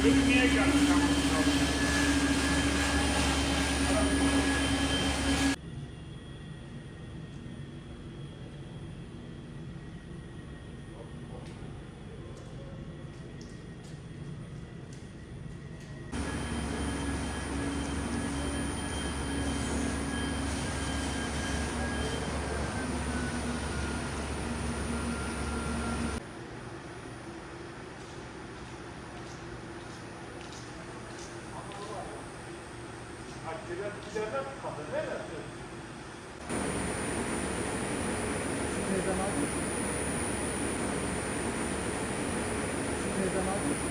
Thank you. Aktivite giderler kaldı. Nerede? Neden aldın? Neden aldın?